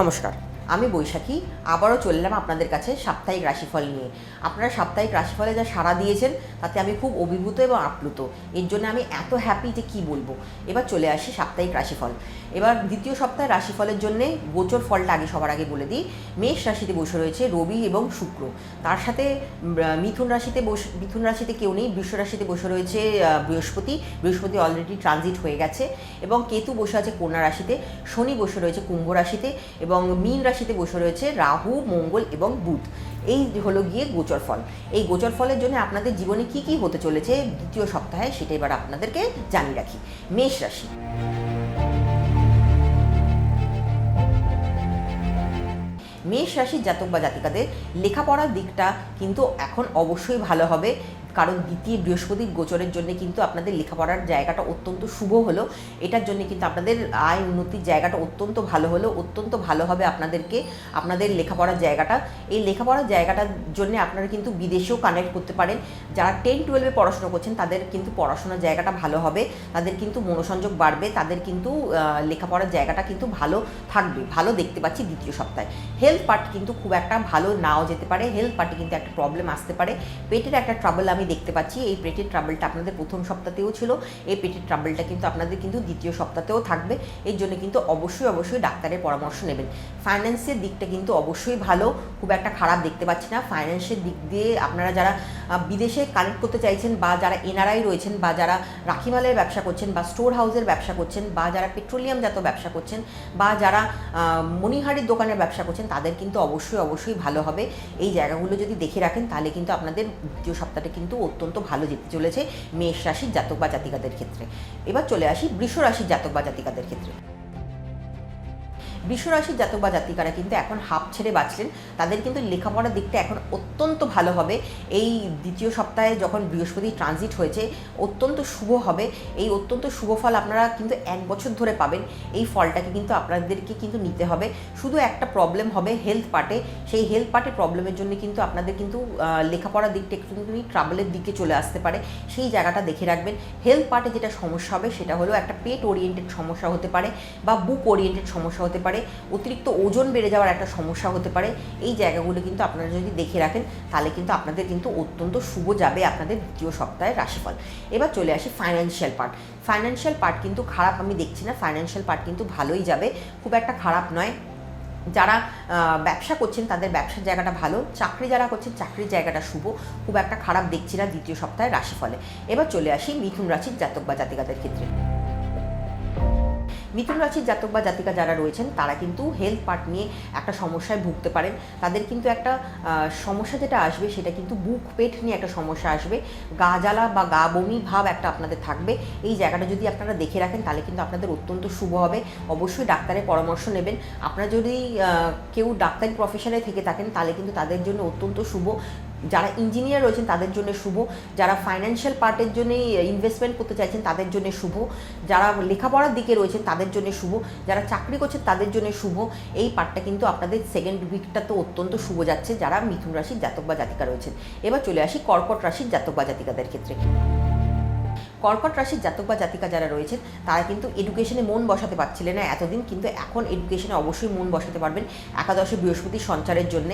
নমস্কার আমি বৈশাখী আবারও চললাম আপনাদের কাছে সাপ্তাহিক রাশিফল নিয়ে। আপনারা সাপ্তাহিক রাশিফলে যা সাড়া দিয়েছেন, তাতে আমি খুব অভিভূত এবং আপ্লুত। এর জন্য আমি এত হ্যাপি যে কি বলব? এবার চলে আসি সাপ্তাহিক রাশিফল। এবার দ্বিতীয় সপ্তাহে রাশিফলের জন্য গোচর ফলটা আগে সবার আগে বলে দিই। মেষ রাশিতে বসে রয়েছে রবি এবং শুক্র। তার সাথে মিথুন রাশিতে বসে, মিথুন রাশিতে কেউ নেই। বৃষ রাশিতে বসে রয়েছে বৃহস্পতি। বৃহস্পতি অলরেডি ট্রানজিট হয়ে গেছে এবং কেতু বসে আছে কন্যা রাশিতে। শনি বসে রয়েছে কুম্ভ রাশিতে এবং মীন রাশিতে বসে রয়েছে রাহু, মঙ্গল এবং বুধ। এই হলো গিয়ে গোচর ফল। এই গোচর ফলের জন্য আপনাদের জীবনে কি কি হতে চলেছে দ্বিতীয় সপ্তাহে সেটা এবার আপনাদেরকে জানিয়ে রাখি। মেষ রাশি। মেষ রাশির জাতক বা জাতিকাদের লেখাপড়ার দিকটা কিন্তু এখন অবশ্যই ভালো হবে। কারণ দ্বিতীয় বৃহস্পতির গোচরের জন্য কিন্তু আপনাদের লেখাপড়ার জায়গাটা অত্যন্ত শুভ হলো। এটার জন্য কিন্তু আপনাদের আয় উন্নতির জায়গাটা অত্যন্ত ভালো হলো। অত্যন্ত ভালো হবে আপনাদেরকে আপনাদের লেখাপড়ার জায়গাটা। এই লেখাপড়ার জায়গাটার জন্য আপনারা কিন্তু বিদেশেও কানেক্ট করতে পারেন। যারা টেন টুয়েলভে পড়াশোনা করছেন, তাদের কিন্তু পড়াশোনার জায়গাটা ভালো হবে। তাদের কিন্তু মনোসংযোগ বাড়বে। তাদের কিন্তু লেখাপড়ার জায়গাটা কিন্তু ভালো থাকবে। ভালো দেখতে পাচ্ছি দ্বিতীয় সপ্তাহে। হেলথ পার্ট কিন্তু খুব একটা ভালো নাও যেতে পারে। হেলথ পার্টে কিন্তু একটা প্রবলেম আসতে পারে। পেটের একটা ট্রাবল আমি দেখতে পাচ্ছি, এই পেটের ট্রাবলটা আপনাদের প্রথম সপ্তাহতেও ছিল, এই পেটের ট্রাবলটা কিন্তু আপনাদের কিন্তু দ্বিতীয় সপ্তাহতেও থাকবে, এর জন্য কিন্তু অবশ্যই অবশ্যই ডাক্তারের পরামর্শ নেবেন। ফাইন্যান্সের দিকটা কিন্তু অবশ্যই ভালো, খুব একটা খারাপ দেখতে পাচ্ছি না। ফাইন্যান্সের দিক দিয়ে আপনারা যারা বিদেশে কানেক্ট করতে চাইছেন বা যারা এনআরআই রয়েছেন বা যারা রাখিমালের ব্যবসা করছেন বা স্টোর হাউসের ব্যবসা করছেন বা যারা পেট্রোলিয়ামজাত ব্যবসা করছেন বা যারা মণিহারির দোকানের ব্যবসা করছেন, তাদের কিন্তু অবশ্যই অবশ্যই ভালো হবে। এই জায়গাগুলো যদি দেখে রাখেন, তাহলে কিন্তু আপনাদের দ্বিতীয় সপ্তাহটা কিন্তু অত্যন্ত ভালো যেতে চলেছে মেষ রাশির জাতক বা জাতিকাদের ক্ষেত্রে। এবার চলে আসি বৃষ রাশির জাতক বা জাতিকাদের ক্ষেত্রে। বিশ্বরাশির জাতক বা জাতিকারা কিন্তু এখন হাফ ছেড়ে বাঁচলেন। তাদের কিন্তু লেখাপড়ার দিকটা এখন অত্যন্ত ভালো হবে। এই দ্বিতীয় সপ্তাহে যখন বৃহস্পতি ট্রানজিট হয়েছে, অত্যন্ত শুভ হবে। এই অত্যন্ত শুভ ফল আপনারা কিন্তু এক বছর ধরে পাবেন। এই ফলটাকে কিন্তু আপনাদেরকে কিন্তু নিতে হবে। শুধু একটা প্রবলেম হবে হেলথ পার্টে সেই হেলথ পার্টে প্রবলেমের জন্য কিন্তু আপনাদের কিন্তু লেখাপড়ার দিকটা একটু কিন্তু ট্রাভেলের দিকে চলে আসতে পারে। সেই জায়গাটা দেখে রাখবেন। হেলথ পার্টে যেটা সমস্যা হবে, সেটা হলো একটা পেট ওরিয়েন্টেড সমস্যা হতে পারে বা বুক ওরিয়েন্টেড সমস্যা হতে পারে। অতিরিক্ত ওজন বেড়ে যাওয়ার একটা সমস্যা হতে পারে। এই জায়গাগুলো কিন্তু আপনারা যদি দেখে রাখেন, তাহলে কিন্তু আপনাদের কিন্তু অত্যন্ত শুভ যাবে আপনাদের দ্বিতীয় সপ্তাহের রাশিফল। এবার চলে আসি ফাইন্যান্সিয়াল পার্ট ফাইন্যান্সিয়াল পার্ট কিন্তু খারাপ আমি দেখছি না ফাইন্যান্সিয়াল পার্ট কিন্তু ভালোই যাবে। খুব একটা খারাপ নয়। যারা ব্যবসা করছেন, তাদের ব্যবসার জায়গাটা ভালো। চাকরি যারা করছেন, চাকরির জায়গাটা শুভ। খুব একটা খারাপ দেখছি না দ্বিতীয় সপ্তাহের রাশিফলে। এবার চলে আসি মিথুন রাশির জাতক বা জাতিকাদের ক্ষেত্রে। মিথুন রাশির জাতক বা জাতিকা যারা রয়েছেন, তারা কিন্তু হেলথ পার্ট নিয়ে একটা সমস্যায় ভুগতে পারেন। তাদের কিন্তু একটা সমস্যা যেটা আসবে সেটা কিন্তু বুক পেট নিয়ে একটা সমস্যা আসবে। গা জ্বালা বা গা বমি ভাব একটা আপনাদের থাকবে। এই জায়গাটা যদি আপনারা দেখে রাখেন, তাহলে কিন্তু আপনাদের অত্যন্ত শুভ হবে। অবশ্যই ডাক্তারের পরামর্শ নেবেন। আপনারা যদি কেউ ডাক্তারি প্রফেশনে থেকে থাকেন, তাহলে কিন্তু তাদের জন্য অত্যন্ত শুভ। যারা ইঞ্জিনিয়ার রয়েছেন, তাদের জন্য শুভ। যারা ফাইন্যান্সিয়াল পার্টের জন্য ইনভেস্টমেন্ট করতে চাইছেন, তাদের জন্য শুভ। যারা লেখাপড়ার দিকে রয়েছেন, তাদের জন্য শুভ। যারা চাকরি করছেন, তাদের জন্য শুভ। এই পার্টটা কিন্তু আপনাদের সেকেন্ড উইকটা তো অত্যন্ত শুভ যাচ্ছে। যারা মিথুন রাশির জাতক বা জাতিকা রয়েছেন। এবার চলে আসি কর্কট রাশির জাতক বা জাতিকাদের ক্ষেত্রে। কর্কট রাশির জাতক বা জাতিকা যারা রয়েছেন, তারা কিন্তু এডুকেশনে মন বসাতে পারছিলেন না এতদিন, কিন্তু এখন এডুকেশনে অবশ্যই মন বসাতে পারবেন একাদশে বৃহস্পতির সঞ্চারের জন্য।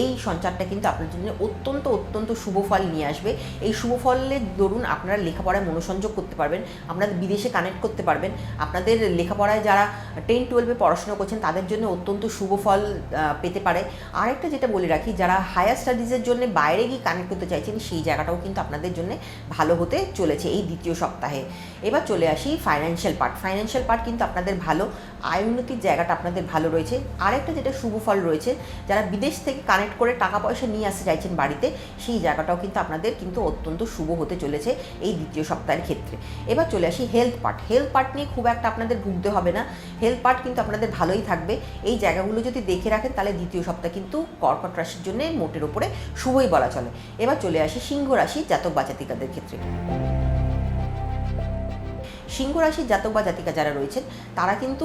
এই সঞ্চারটা কিন্তু আপনার জন্য অত্যন্ত অত্যন্ত শুভ ফল নিয়ে আসবে। এই শুভ ফলের দরুন আপনারা লেখাপড়ায় মনোসংযোগ করতে পারবেন, আপনারা বিদেশে কানেক্ট করতে পারবেন। আপনাদের লেখাপড়ায় যারা টেন টুয়েলভে পড়াশোনা করছেন, তাদের জন্য অত্যন্ত শুভ ফল পেতে পারে। আরেকটা যেটা বলে রাখি, যারা হায়ার স্টাডিজের জন্য বাইরে গিয়ে কানেক্ট করতে চাইছেন, সেই জায়গাটাও কিন্তু আপনাদের জন্য ভালো হতে চলেছে। এই দ্বিতীয় সপ্তাহে। এবার চলে আসি ফাইন্যান্সিয়াল পার্ট ফাইন্যান্সিয়াল পার্ট কিন্তু আপনাদের ভালো। আয় উন্নতির জায়গাটা আপনাদের ভালো রয়েছে। আরেকটা যেটা শুভ ফল রয়েছে, যারা বিদেশ থেকে কানেক্ট করে টাকা পয়সা নিয়ে আসতে চাইছেন বাড়িতে, সেই জায়গাটাও কিন্তু আপনাদের কিন্তু অত্যন্ত শুভ হতে চলেছে এই দ্বিতীয় সপ্তাহের ক্ষেত্রে। এবার চলে আসি হেলথ পার্ট হেলথ পার্ট নিয়ে খুব একটা আপনাদের ভুগতে হবে না। হেলথ পার্ট কিন্তু আপনাদের ভালোই থাকবে। এই জায়গাগুলো যদি দেখে রাখেন, তাহলে দ্বিতীয় সপ্তাহ কিন্তু কর্কট রাশির জন্য মোটের ওপরে শুভই বলা চলে। এবার চলে আসি সিংহ রাশি জাতক বাচাতিকাদের ক্ষেত্রে। সিংহ রাশির জাতক বা জাতিকা যারা রয়েছেন তারা কিন্তু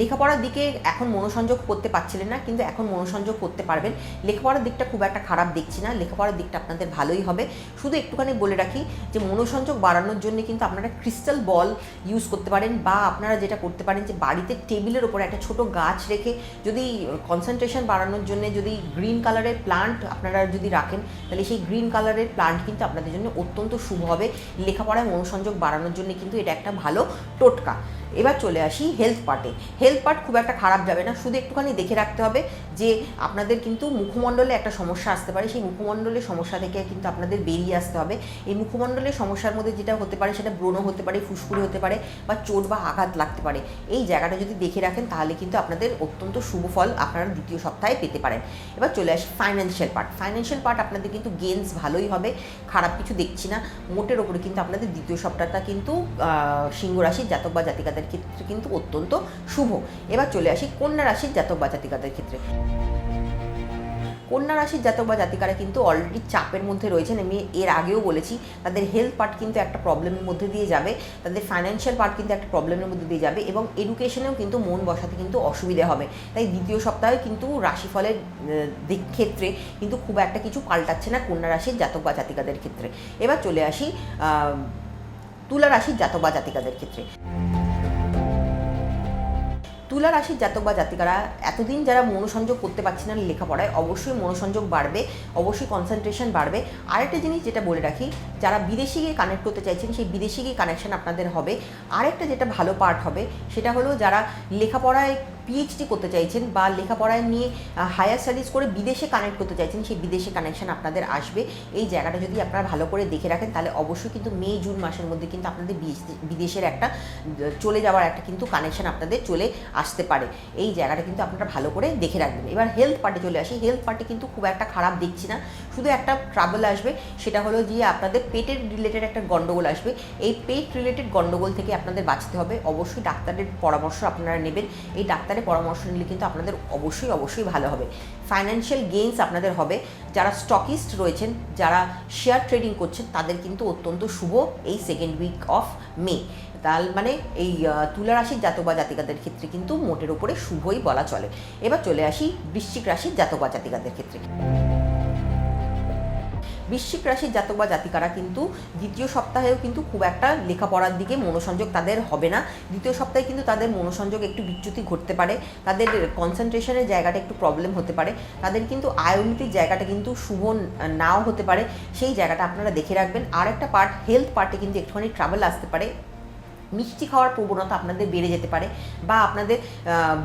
লেখাপড়ার দিকে এখন মনোসংযোগ করতে পারছিলেন না, কিন্তু এখন মনোসংযোগ করতে পারবেন। লেখাপড়ার দিকটা খুব একটা খারাপ দেখছি না, লেখাপড়ার দিকটা আপনাদের ভালোই হবে। শুধু একটুখানি বলে রাখি যে, মনোসংযোগ বাড়ানোর জন্য কিন্তু আপনারা ক্রিস্টাল বল ইউজ করতে পারেন বা আপনারা যেটা করতে পারেন যে, বাড়িতে টেবিলের ওপরে একটা ছোট গাছ রেখে যদি কনসেন্ট্রেশন বাড়ানোর জন্য যদি গ্রিন কালারের প্লান্ট আপনারা যদি রাখেন, তাহলে সেই গ্রিন কালারের প্লান্ট কিন্তু আপনাদের জন্য অত্যন্ত শুভ হবে। লেখাপড়ায় মনোসংযোগ বাড়ানোর জন্য কিন্তু এটা একটা ভালো টোটকা। এবার চলে আসি হেলথ পার্টে হেলথ পার্ট খুব একটা খারাপ যাবে না, শুধু একটুখানি দেখে রাখতে হবে। যে আপনাদের কিন্তু মুখমণ্ডলে একটা সমস্যা আসতে পারে, সেই মুখমণ্ডলের সমস্যা থেকে কিন্তু আপনাদের বেরিয়ে আসতে হবে। এই মুখমণ্ডলের সমস্যার মধ্যে যেটা হতে পারে, সেটা ব্রণ হতে পারে, ফুসকুড়ি হতে পারে বা চোট বা আঘাত লাগতে পারে। এই জায়গাটা যদি দেখে রাখেন, তাহলে কিন্তু আপনাদের অত্যন্ত শুভ ফল আপনারা দ্বিতীয় সপ্তাহে পেতে পারেন। এবার চলে আসি ফাইন্যান্সিয়াল পার্ট ফাইন্যান্সিয়াল পার্ট আপনাদের কিন্তু গেমস ভালোই হবে, খারাপ কিছু দেখছি না। মোটের ওপরে কিন্তু আপনাদের দ্বিতীয় সপ্তাহটা কিন্তু সিংহ রাশির জাতক বা জাতিকাদের ক্ষেত্রে কিন্তু অত্যন্ত শুভ। এবার চলে আসি কন্যা রাশির জাতক বা জাতিকাদের ক্ষেত্রে। কন্যা রাশির জাতক বা জাতিকারা কিন্তু অলরেডি চাপের মধ্যে রয়েছেন। আমি এর আগেও বলেছি, তাদের হেলথ পার্ট কিন্তু একটা প্রবলেমের মধ্যে দিয়ে যাবে, তাদের ফাইন্যান্সিয়াল পার্ট কিন্তু একটা প্রবলেমের মধ্যে দিয়ে যাবে এবং এডুকেশনেও কিন্তু মন বসাতে কিন্তু অসুবিধে হবে। তাই দ্বিতীয় সপ্তাহে কিন্তু রাশিফলের দিক ক্ষেত্রে কিন্তু খুব একটা কিছু পাল্টাচ্ছে না কন্যা রাশির জাতক বা জাতিকাদের ক্ষেত্রে। এবার চলে আসি তুলা রাশির জাতক বা জাতিকাদের ক্ষেত্রে। তুলা রাশির জাতক বা জাতিকারা এতদিন যারা মনোসংযোগ করতে পারছে না লেখাপড়ায়, অবশ্যই মনোসংযোগ বাড়বে, অবশ্যই কনসেন্ট্রেশন বাড়বে। আরেকটা জিনিস যেটা বলে রাখি, যারা বিদেশি গিয়ে কানেক্ট করতে চাইছেন, সেই বিদেশি গিয়ে কানেকশন আপনাদের হবে। আরেকটা যেটা ভালো পার্ট হবে, সেটা হলো যারা লেখাপড়ায় পিএইচডি করতে চাইছেন বা লেখাপড়ায় নিয়ে হায়ার স্টাডিজ করে বিদেশে কানেক্ট করতে চাইছেন, সেই বিদেশে কানেকশন আপনাদের আসবে। এই জায়গাটা যদি আপনারা ভালো করে দেখে রাখেন, তাহলে অবশ্যই কিন্তু মে, জুন মাসের মধ্যে কিন্তু আপনাদের বিদেশ- বিদেশের একটা চলে যাওয়ার একটা কিন্তু কানেকশন আপনাদের চলে আসতে পারে। এই জায়গাটা কিন্তু আপনারা ভালো করে দেখে রাখবেন। এবার হেলথ পার্টে চলে আসি। হেলথ পার্টে কিন্তু খুব একটা খারাপ দেখছি না। শুধু একটা ট্রাবল আসবে, সেটা হলো যে আপনাদের পেটের রিলেটেড একটা গন্ডগোল আসবে। এই পেট রিলেটেড গন্ডগোল থেকে আপনাদের বাঁচতে হবে। অবশ্যই ডাক্তারের পরামর্শ আপনারা নেবেন। এই ডাক্তারের পরামর্শ নিলে কিন্তু আপনাদের অবশ্যই অবশ্যই ভালো হবে। ফাইন্যান্সিয়াল গেইনস আপনাদের হবে। যারা স্টকিস্ট রয়েছেন, যারা শেয়ার ট্রেডিং করছেন, তাদের কিন্তু অত্যন্ত শুভ এই সেকেন্ড উইক অফ মে তার মানে এই তুলা রাশির জাতক বা জাতিকাদের ক্ষেত্রে কিন্তু মোটের উপরে শুভই বলা চলে। এবার চলে আসি বৃশ্চিক রাশির জাতক বা জাতিকাদের ক্ষেত্রে। বৃশ্চিক রাশির জাতক বা জাতিকারা কিন্তু দ্বিতীয় সপ্তাহেও কিন্তু খুব একটা লেখাপড়ার দিকে মনোসংযোগ তাদের হবে না। দ্বিতীয় সপ্তাহে কিন্তু তাদের মনোসংযোগ একটু বিচ্যুতি ঘটতে পারে। তাদের কনসেন্ট্রেশনের জায়গাটা একটু প্রবলেম হতে পারে। তাদের কিন্তু আয়োনিতির জায়গাটা কিন্তু শুভ নাও হতে পারে। সেই জায়গাটা আপনারা দেখে রাখবেন। আর একটা পার্ট হেলথ পার্টে কিন্তু একটুখানি ট্রাভেল আসতে পারে। মিষ্টি খাওয়ার প্রবণতা আপনাদের বেড়ে যেতে পারে বা আপনাদের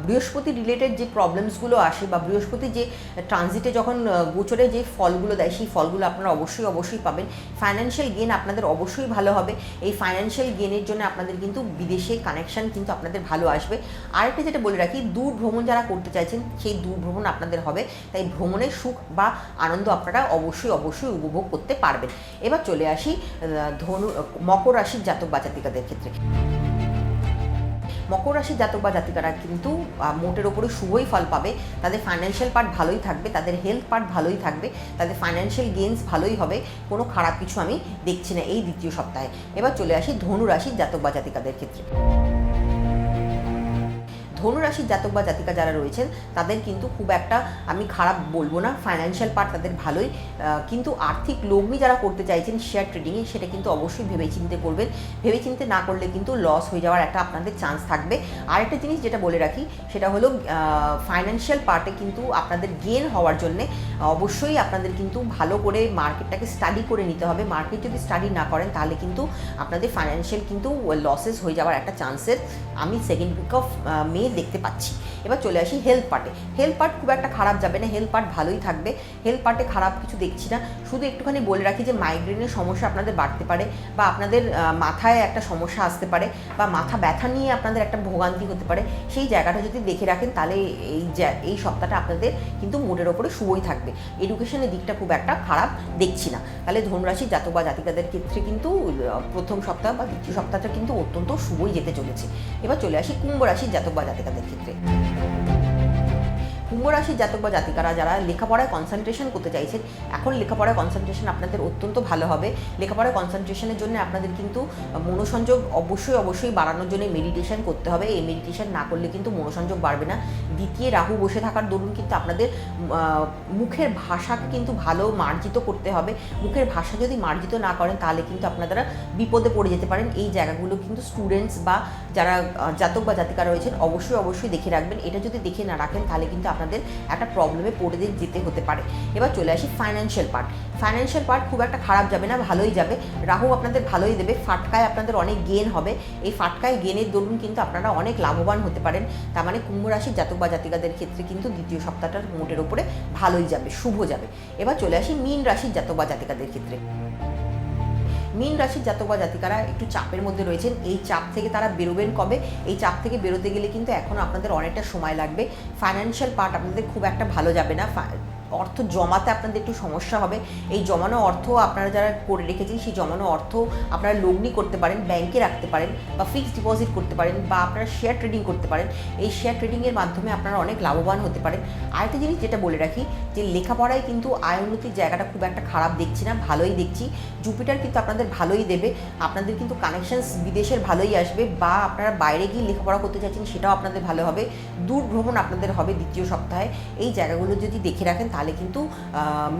বৃহস্পতি রিলেটেড যে প্রবলেমসগুলো আসে বা বৃহস্পতি যে ট্রানজিটে যখন গোচরে যে ফলগুলো দেয়, সেই ফলগুলো আপনারা অবশ্যই অবশ্যই পাবেন। ফাইন্যান্সিয়াল গেন আপনাদের অবশ্যই ভালো হবে। এই ফাইন্যান্সিয়াল গেনের জন্য আপনাদের কিন্তু বিদেশে কানেকশন কিন্তু আপনাদের ভালো আসবে। আরেকটা যেটা বলে রাখি দূর ভ্রমণ যারা করতে চাইছেন, সেই দূর ভ্রমণ আপনাদের হবে। তাই ভ্রমণের সুখ বা আনন্দ আপনারা অবশ্যই অবশ্যই উপভোগ করতে পারবেন। এবার চলে আসি ধনু, মকর রাশির জাতক বা জাতিকাদের ক্ষেত্রে। মকর রাশির জাতক বা জাতিকারা কিন্তু মোটের ওপরে শুভই ফল পাবে। তাদের ফাইন্যান্সিয়াল পার্ট ভালোই থাকবে, তাদের হেলথ পার্ট ভালোই থাকবে, তাদের ফাইন্যান্সিয়াল গেইনস ভালোই হবে, কোনো খারাপ কিছু আমি দেখছি না এই দ্বিতীয় সপ্তাহে। এবার চলে আসি ধনু রাশির জাতক বা জাতিকাদের ক্ষেত্রে। ধনু রাশির জাতক বা জাতিকা যারা রয়েছেন, তাদের কিন্তু খুব একটা আমি খারাপ বলব না ফাইন্যান্সিয়াল পার্ট তাদের ভালোই। কিন্তু আর্থিক লগ্নি যারা করতে চাইছেন শেয়ার ট্রেডিংয়ে সেটা কিন্তু অবশ্যই ভেবেচিন্তে করবেন। ভেবেচিন্তে না করলে কিন্তু লস হয়ে যাওয়ার একটা আপনাদের চান্স থাকবে। আরেকটা জিনিস যেটা বলে রাখি, সেটা হলো ফাইন্যান্সিয়াল পার্টে কিন্তু আপনাদের গেন হওয়ার জন্যে, অবশ্যই আপনাদের কিন্তু ভালো করে মার্কেটটাকে স্টাডি করে নিতে হবে। মার্কেট যদি স্টাডি না করেন, তাহলে কিন্তু আপনাদের ফাইন্যান্সিয়াল কিন্তু লসেস হয়ে যাওয়ার একটা চান্সের আমি সেকেন্ড উইক অফ মে দেখতে পাচ্ছি। এবার চলে আসি হেলথ পার্টে হেলথ পার্ট খুব একটা খারাপ যাবে না হেলথ পার্ট ভালোই থাকবে। হেলথ পার্টে খারাপ কিছু দেখছি না। শুধু একটুখানি বলে রাখি যে মাইগ্রেনের সমস্যা আপনাদের বাড়তে পারে বা আপনাদের মাথায় একটা সমস্যা আসতে পারে বা মাথা ব্যথা নিয়ে আপনাদের একটা ভোগান্তি হতে পারে। সেই জায়গাটা যদি দেখে রাখেন তাহলে এই এই সপ্তাহটা আপনাদের কিন্তু মোটের ওপরে শুভই থাকবে। এডুকেশনের দিকটা খুব একটা খারাপ দেখছি না। তাহলে ধনুরাশি জাতক বা জাতিকাদের ক্ষেত্রে কিন্তু প্রথম সপ্তাহ বা দ্বিতীয় সপ্তাহটা কিন্তু অত্যন্ত শুভই যেতে চলেছে। এবার চলে আসি কুম্ভ রাশির জাতক বা জাতিকাদের ক্ষেত্রে কুম্ভ রাশির জাতক বা জাতিকারা যারা লেখাপড়ায় কনসেন্ট্রেশন করতে চাইছেন, এখন লেখাপড়ায় কনসেন্ট্রেশন আপনাদের অত্যন্ত ভালো হবে। লেখাপড়ায় কনসেন্ট্রেশনের জন্য আপনাদের কিন্তু মনোসংযোগ অবশ্যই অবশ্যই বাড়ানোর জন্য মেডিটেশন করতে হবে। এই মেডিটেশন না করলে কিন্তু মনোসংযোগ বাড়বে না। দ্বিতীয় রাহু বসে থাকার দরুন কিন্তু আপনাদের মুখের ভাষাকে কিন্তু ভালো মার্জিত করতে হবে। মুখের ভাষা যদি মার্জিত না করেন, তাহলে কিন্তু আপনারা বিপদে পড়ে যেতে পারেন। এই জায়গাগুলো কিন্তু স্টুডেন্টস বা যারা জাতক বা জাতিকা রয়েছেন, অবশ্যই অবশ্যই দেখে রাখবেন। এটা যদি দেখে না রাখেন, তাহলে কিন্তু আপনাদের একটা প্রবলেমে পড়ে দিয়ে যেতে হতে পারে। এবার চলে আসি ফাইন্যান্সিয়াল পার্ট ফাইন্যান্সিয়াল পার্ট খুব একটা খারাপ যাবে না, ভালোই যাবে। রাহু আপনাদের ভালোই দেবে, ফাটকায় আপনাদের অনেক গেন হবে। এই ফাটকায় গেনের দরুন কিন্তু আপনারা অনেক লাভবান হতে পারেন। তার মানে কুম্ভ রাশির জাতক বা জাতিকাদের ক্ষেত্রে কিন্তু দ্বিতীয় সপ্তাহটার মোটের উপরে ভালোই যাবে, শুভ যাবে। এবার চলে আসি মীন রাশির জাতক বা জাতিকাদের ক্ষেত্রে। মীন রাশির জাতক বা জাতিকারা একটু চাপের মধ্যে রয়েছেন। এই চাপ থেকে তারা বেরোবেন কবে? এই চাপ থেকে বেরোতে গেলে কিন্তু এখন আপনাদের অনেকটা সময় লাগবে। ফাইন্যান্সিয়াল পার্ট আপনাদের খুব একটা ভালো যাবে না। অর্থ জমাতে আপনাদের একটু সমস্যা হবে। এই জমানো অর্থ আপনারা যারা করে রেখেছেন, সেই জমানো অর্থ আপনারা লগ্নি করতে পারেন, ব্যাংকে রাখতে পারেন বা ফিক্সড ডিপোজিট করতে পারেন বা আপনারা শেয়ার ট্রেডিং করতে পারেন। এই শেয়ার ট্রেডিংয়ের মাধ্যমে আপনারা অনেক লাভবান হতে পারেন। আরেকটা জিনিস যেটা বলে রাখি, যে লেখাপড়ায় কিন্তু আয় উন্নতির জায়গাটা খুব একটা খারাপ দেখছি না, ভালোই দেখছি। জুপিটার কিন্তু আপনাদের ভালোই দেবে। আপনাদের কিন্তু কানেকশানস বিদেশের ভালোই আসবে বা আপনারা বাইরে গিয়ে লেখাপড়া করতে চাইছেন, সেটাও আপনাদের ভালো হবে। দূর ভ্রমণ আপনাদের হবে দ্বিতীয় সপ্তাহে। এই জায়গাগুলো যদি দেখে রাখেন তাহলে কিন্তু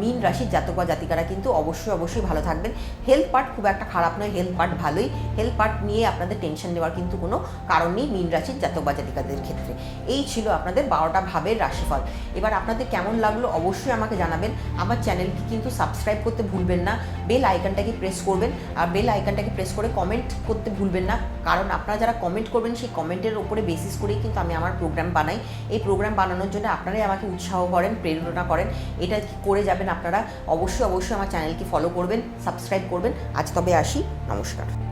মীন রাশির জাতক বা জাতিকারা কিন্তু অবশ্যই অবশ্যই ভালো থাকবেন। হেলথ পার্ট খুব একটা খারাপ নয় হেলথ পার্ট ভালোই। হেলথ পার্ট নিয়ে আপনাদের টেনশন নেওয়ার কিন্তু কোনো কারণ নেই মীন রাশির জাতক বা জাতিকাদের ক্ষেত্রে। এই ছিল আপনাদের বারোটা ভাবের রাশিফল। এবার আপনাদের কেমন লাগল অবশ্যই আমাকে জানাবেন। আমার চ্যানেলটি কিন্তু সাবস্ক্রাইব করতে ভুলবেন না। বেল আইকনটাকে প্রেস করবেন। আর বেল আইকনটাকে প্রেস করে কমেন্ট করতে ভুলবেন না। কারণ আপনারা যারা কমেন্ট করবেন, সেই কমেন্টের উপরে বেসিস করেই কিন্তু আমি আমার প্রোগ্রাম বানাই। এই প্রোগ্রাম বানানোর জন্য আপনারাই আমাকে উৎসাহ করেন, প্রেরণা করেন। এটা কি করে যাবেন আপনারা। অবশ্যই অবশ্যই আমার চ্যানেলকে ফলো করবেন সাবস্ক্রাইব করবেন। আজ তবে আসি। নমস্কার।